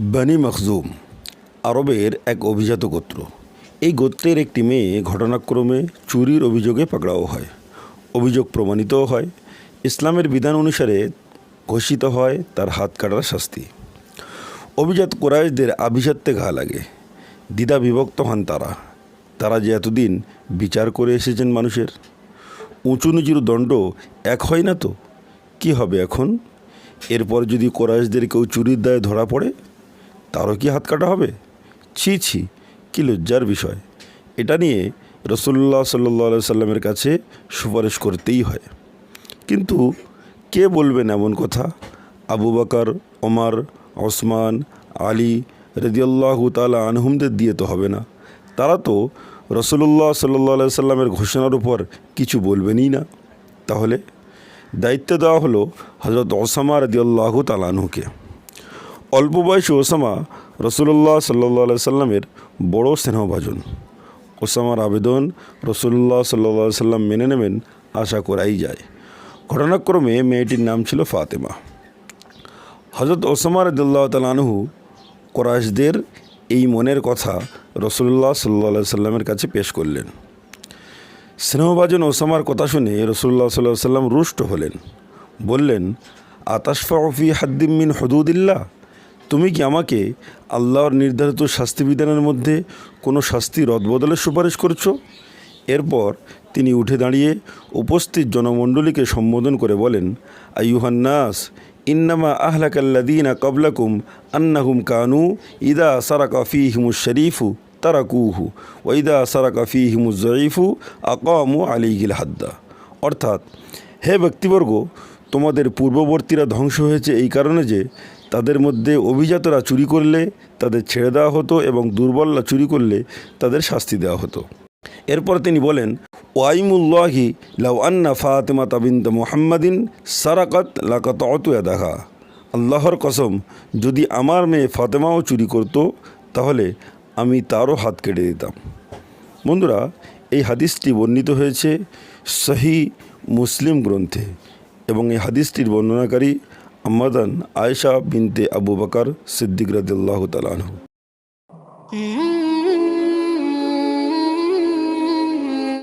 বানি মখজুম, আরবের এক অভিজাত গোত্র। এই গোত্রের একটি মেয়ে ঘটনাক্রমে চুরির অভিযোগে পাকড়াও হয়। অভিযোগ প্রমাণিতও হয়। ইসলামের বিধান অনুসারে ঘোষিত হয় তার হাত কাটার শাস্তি। অভিজাত কোরাইশদের আভিজাত্যে ঘা লাগে। দ্বিধা বিভক্ত হন তারা। তারা যে এতদিন বিচার করে এসেছেন মানুষের। উঁচু নিচুর দণ্ড এক হয় না তো? কি হবে এখন? এরপর যদি কোরাইশদের কেউ চুরির দায়ে ধরা পড়ে তারও কি হাত কাটা হবে? ছি ছি, কি লজ্জার বিষয়। এটা নিয়ে রসুল্লাহ সাল্লাহ সাল্লামের কাছে সুপারিশ করতেই হয়। কিন্তু কে বলবেন এমন কথা? আবু বাকর, ওমর, ওসমান, আলী রদিয়াল্লাহু তালা আনহুমদের দিয়ে তো হবে না। তারা তো রসুল্লাহ সাল্লাহ সাল্লামের ঘোষণার উপর কিছু বলবেনই না। তাহলে দায়িত্ব দেওয়া হলো হজরত ওসামা রদিয়াল্লাহু তালানহুকে অল্প বয়সী ওসামা রসুল্লাহ সাল্লাহ সাল্লামের বড় স্নেহভাজন। ওসামার আবেদন রসুল্লাহ সাল্লাহ সাল্লাম মেনে নেবেন আশা করাই যায়। ঘটনাক্রমে মেয়েটির নাম ছিল ফাতেমা। হজরত ওসামা রদুল্লাহ তালানহু কোরাইশদের এই মনের কথা রসুল্লাহ সাল্লা সাল্লামের কাছে পেশ করলেন। স্নেহভাজন ওসামার কথা শুনে রসুল্লাহ সাল্লাহ সাল্লাম রুষ্ট হলেন। বললেন আতাশফা আতাশফাফি হাদ্দিমিন হদুদিল্লাহ? তুমি কি আমাকে আল্লাহর নির্ধারিত শাস্তিবিধানের মধ্যে কোনো শাস্তি রদবদলের সুপারিশ করছ? এরপর তিনি উঠে দাঁড়িয়ে উপস্থিত জনমণ্ডলীকে সম্বোধন করে বলেন আইয়ুহান্নাস ইন্নামা আহলাকাল্লাদিনা কবলাকুম আন্নাহুম কানু ইদা সারাকা ফিহিমুস শরীফু তারা তারাকুহু ওইদা সারাকা ফিহিমুজ জয়ীফু আকামু আলিগিল হাদ্দা। অর্থাৎ, হে ব্যক্তিবর্গ, তোমাদের পূর্ববর্তীরা ধ্বংস হয়েছে এই কারণে যে তাদের মধ্যে অভিজাতরা চুরি করলে তাদের ছেড়ে দেওয়া হতো এবং দুর্বলরা চুরি করলে তাদের শাস্তি দেওয়া হতো। এরপর তিনি বলেন, ওয়াইমুল্লাহি লাউ আন্না ফাতেমা তাবিন্ত মোহাম্মদিন সারাকাত লাকাত অতুয়া দেখা আল্লাহর কসম, যদি আমার মেয়ে ফাতেমাও চুরি করত, তাহলে আমি তারও হাত কেটে দিতাম। বন্ধুরা, এই হাদিসটি বর্ণিত হয়েছে সহি মুসলিম গ্রন্থে এবং এই হাদিসটির বর্ণনাকারী মদন আয়সা বিনতে আবু বকর সিদ্দিক রদুল্লাহ তালাহ